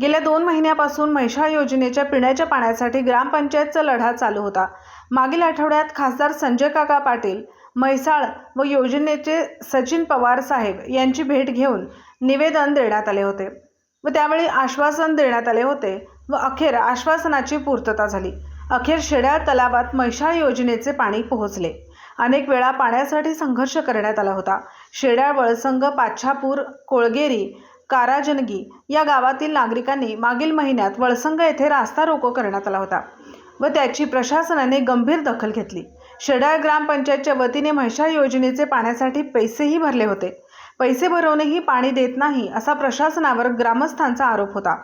गेल्या दोन महिन्यापासून म्हैशाळ योजनेच्या पिण्याच्या पाण्यासाठी ग्रामपंचायतचा लढा चालू होता. मागील आठवड्यात खासदार संजय काका पाटील म्हैसाळ व योजनेचे सचिन पवार साहेब यांची भेट घेऊन निवेदन देण्यात आले होते व त्यावेळी आश्वासन देण्यात आले होते व अखेर आश्वासनाची पूर्तता झाली. अखेर शेड्याळ तलावात म्हैसाळ योजनेचे पाणी पोहोचले. अनेक वेळा पाण्यासाठी संघर्ष करण्यात आला होता. शेड्याळ वळसंग पाच्छापूर कोळगेरी काराजनगी या गावातील नागरिकांनी मागील महिन्यात वळसंग येथे रास्ता रोको करण्यात आला होता व त्याची प्रशासनाने गंभीर दखल घेतली. शेडाळ ग्रामपंचायतच्या वतीने म्हैशाळ योजनेचे पाण्यासाठी पैसेही भरले होते. पैसे भरवूनही पाणी देत नाही असा प्रशासनावर ग्रामस्थांचा आरोप होता.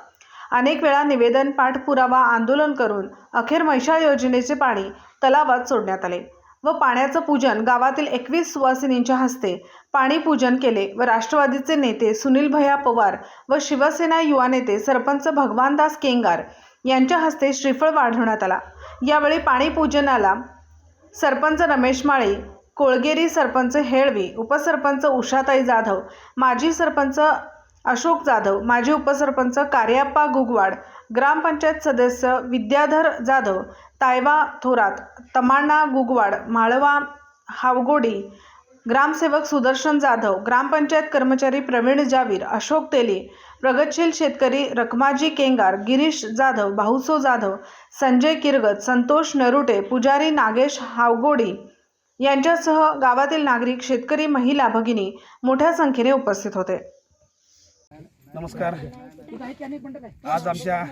अनेक वेळा निवेदन पाठपुरावा आंदोलन करून अखेर म्हैशाळ योजनेचे पाणी तलावात सोडण्यात आले. व पाण्याचं पूजन गावातील एकवीस सुवासिनींच्या हस्ते. पाणी पूजन केले व राष्ट्रवादीचे नेते सुनील भैया पवार व शिवसेना युवा नेते सरपंच भगवानदास केंगार यांच्या हस्ते श्रीफळ वाढवण्यात आला. यावेळी पाणी पूजनाला सरपंच रमेश माळे कोळगेरी सरपंच हेळवी उपसरपंच उषाताई जाधव माजी सरपंच अशोक जाधव माजी उपसरपंच कार्याप्पा गुगवाड ग्रामपंचायत सदस्य विद्याधर जाधव तायबा थोरात तमाण्णा गुगवाड माळवा हावगोडी ग्रामसेवक सुदर्शन जाधव ग्रामपंचायत कर्मचारी प्रवीण जावीर अशोक तेली प्रगतशील शेतकरी रखमाजी केंगार गिरीश जाधव भाऊसो जाधव संजय किरगत संतोष नरुटे पुजारी नागेश हावगोडी यांच्यासह गावातील नागरिक शेतकरी महिला भगिनी मोठ्या संख्येने उपस्थित होते. नमस्कार. आज आमच्या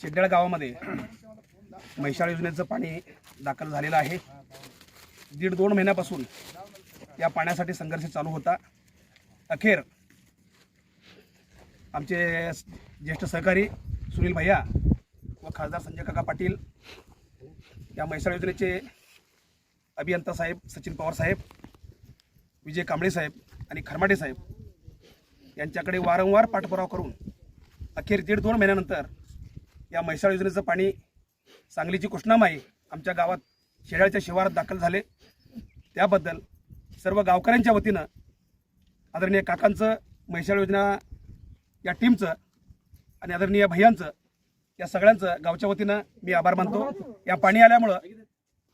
शेड्याळ गावामध्ये म्हैसाळ योजनेचं पाणी दाखल झालेलं आहे. दीड दोन महिन्यापासून या पाण्यासाठी संघर्ष चालू होता. अखेर आमचे ज्येष्ठ सहकारी सुनील भैया व खासदार संजय काका पाटील या म्हैसाळ योजनेचे अभियंता साहेब सचिन पवार साहेब विजय कांबळे साहेब आणि खरमाटे साहेब यांच्याकडे वारंवार पाठपुरावा करून अखेर दीड दोन महिन्यानंतर या म्हैसाळ योजनेचं पाणी सांगलीची कृष्णामाई आमच्या गावात शेळ्याच्या शिवारात दाखल झाले. त्याबद्दल सर्व गावकऱ्यांच्या वतीनं आदरणीय काकांचं म्हैसाळ योजना या टीमचं आणि आदरणीय भैयांचं या सगळ्यांचं गावच्या वतीनं मी आभार मानतो. या पाणी आल्यामुळं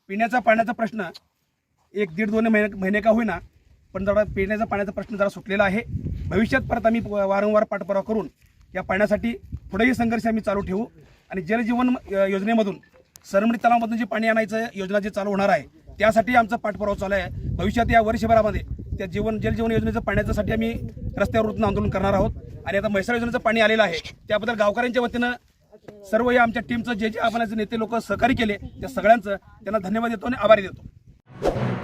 पिण्याचा पाण्याचा प्रश्न एक दीड दोन महिने महिने का होईना पण जरा पिण्याचा पाण्याचा प्रश्न जरा सुटलेला आहे. भविष्यात परत आम्ही वारंवार पाठपुरावा करून या पाण्यासाठी पुढेही संघर्ष आम्ही चालू ठेवू. आणि जलजीवन योजनेमधून सरमणी तलावामधून जे पाणी आणायचं योजना जे चालू होणार आहे त्यासाठी आमचा पाठपुरावा चालू आहे. भविष्यात या वर्षभरामध्ये त्या जीवन जलजीवन योजनेचं पाण्याच्यासाठी आम्ही रस्त्यावर उतरून आंदोलन करणार आहोत. आणि आता म्हैसाळ योजनेचं पाणी आलेलं आहे त्याबद्दल गावकऱ्यांच्या वतीनं सर्व या आमच्या टीमचं जे जे आपण नेते लोक सहकारी केले त्या सगळ्यांचं त्यांना धन्यवाद देतो आणि आभारी देतो.